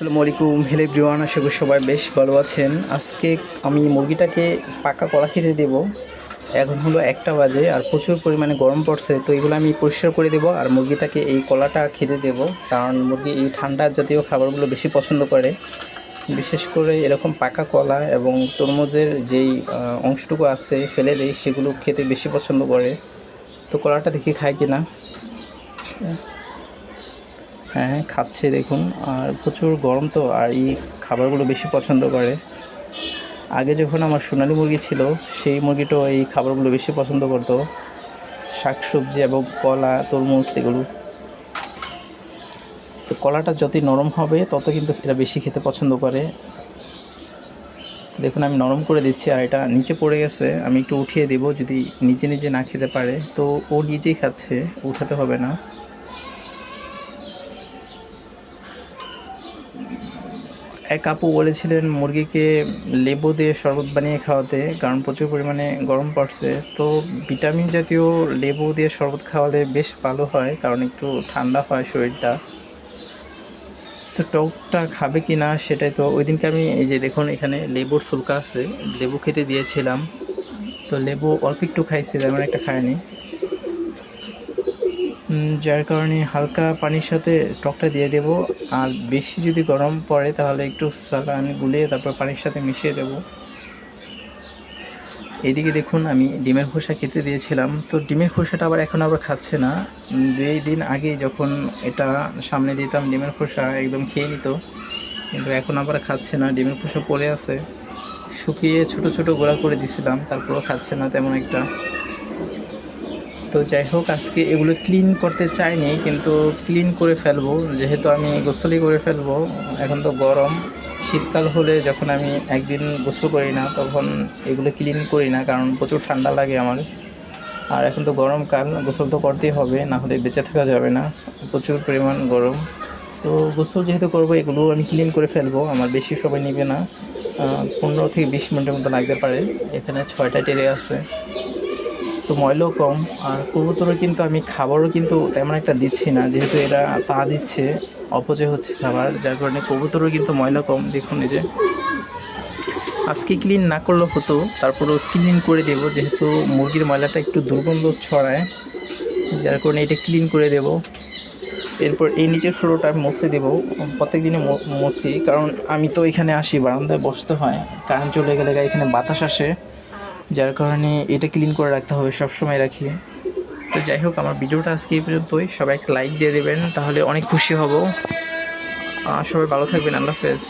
আসসালামু আলাইকুম। হেলে ব্রিওয়ান আশা করি সবাই বেশ ভালো আছেন। আজকে আমি মুরগিটাকে পাকা কলা খেতে দেব। এখন হলো একটা বাজে আর প্রচুর পরিমাণে গরম পড়ছে, তো এগুলো আমি পরিষ্কার করে দেবো আর মুরগিটাকে এই কলাটা খেতে দেব। কারণ মুরগি এই ঠান্ডা জাতীয় খাবারগুলো বেশি পছন্দ করে। বিশেষ করে এরকম পাকা কলা এবং তরমুজের যেই অংশটুকু আছে ফেলে দেয় সেগুলো খেতে বেশি পছন্দ করে। তো কলাটা দেখি খায় কিনা। হ্যাঁ খাচ্ছে দেখুন। আর প্রচুর গরম তো, আর এই খাবারগুলো বেশি পছন্দ করে। আগে যখন আমার সোনালি মুরগি ছিল, সেই মুরগিটাও এই খাবারগুলো বেশি পছন্দ করতো। শাকসবজি এবং কলা, তরমুজ এগুলো। তো কলাটা যতই নরম হবে, তত কিন্তু এরা বেশি খেতে পছন্দ করে। দেখুন, আমি নরম করে দিচ্ছি, আর এটা নিচে পড়ে গেছে। আমি একটু উঠিয়ে দেবো, যদি নিজে নিজে না খেতে পারে। তো ও নিজেই খাচ্ছে, উঠাতে হবে না। এক আপু বলেছিলেন, মুরগিকে লেবু দিয়ে শরবত বানিয়ে খাওয়াতে, কারণ প্রচুর পরিমাণে গরম পড়ছে। তো ভিটামিন জাতীয় লেবু দিয়ে শরবত খাওয়ালে বেশ ভালো হয়, কারণ একটু ঠান্ডা হয় শরীরটা। তো টকটা খাবে কি না সেটাই তো ওই দিনকে আমি এই যে দেখুন, এখানে লেবুর সুলকা আছে। লেবু খেতে দিয়েছিলাম। তো লেবু অল্প একটু খাইছে, তেমন একটা খায়নি। যার কারণে হালকা পানির সাথে টকটা দিয়ে দেব। আর বেশি যদি গরম পড়ে, তাহলে একটু সালান গুলিয়ে তারপর পানির সাথে মিশিয়ে দেব। এদিকে দেখুন, আমি ডিমের খোসা খেতে দিয়েছিলাম। তো ডিমের খোসাটা আবার এখন আবার খাচ্ছে না। দুই দিন আগে যখন এটা সামনে দিতাম, ডিমের খোসা একদম খেয়ে নিত। কিন্তু এখন আবার খাচ্ছে না, ডিমের খোসা পড়ে আছে। শুকিয়ে ছোট ছোট গোড়া করে দিছিলাম, তারপরও খাচ্ছে না তেমন একটা। তো যাই হোক, আজকে এগুলো ক্লিন করতে চাইনি, কিন্তু ক্লিন করে ফেলব। যেহেতু আমি গোসলই করে ফেলব, এখন তো গরম। শীতকাল হলে যখন আমি একদিন গোসল করি না, তখন এগুলো ক্লিন করি না, কারণ প্রচুর ঠান্ডা লাগে আমার। আর এখন তো গরমকাল গোসল তো করতেই হবে, না হলে বেঁচে থাকা যাবে না। প্রচুর পরিমাণ গরম। তো গোসল যেহেতু করব, এগুলো আমি ক্লিন করে ফেলব, আমার বেশি সময় নেবে না। পনেরো থেকে বিশ মিনিটের মতো লাগতে পারে। এখানে ছয়টা টেরে আছে। তো ময়লাও কম, আর কবুতরও কিন্তু আমি খাবারও কিন্তু তেমন একটা দিচ্ছি না, যেহেতু এরা তা দিচ্ছে, অপচয় হচ্ছে খাবার, যার কারণে কবুতরও কিন্তু ময়লা কম। দেখুন এই যে, আজকে ক্লিন না করলেও হতো, তারপরেও ক্লিন করে দেবো, যেহেতু মুরগির ময়লাটা একটু দুর্গন্ধ ছড়ায়, যার কারণে এটা ক্লিন করে দেব। এরপর এই নিচের ফ্লোরটা মুছে দেবো প্রত্যেক দিনে মুছি, কারণ আমি তো এখানে আসি, বারান্দায় বসতে হয়, কারেন্ট চলে গেলে এখানে বাতাস আসে। যার কারণে এটা ক্লিন করে রাখতে হবে সব সময় রাখি। তো যাই হোক, আমার ভিডিওটা আজকে এই পর্যন্তই। সবাই একটা লাইক দিয়ে দেবেন, তাহলে অনেক খুশি হব। সবাই ভালো থাকবেন, আল্লাহ হাফেজ।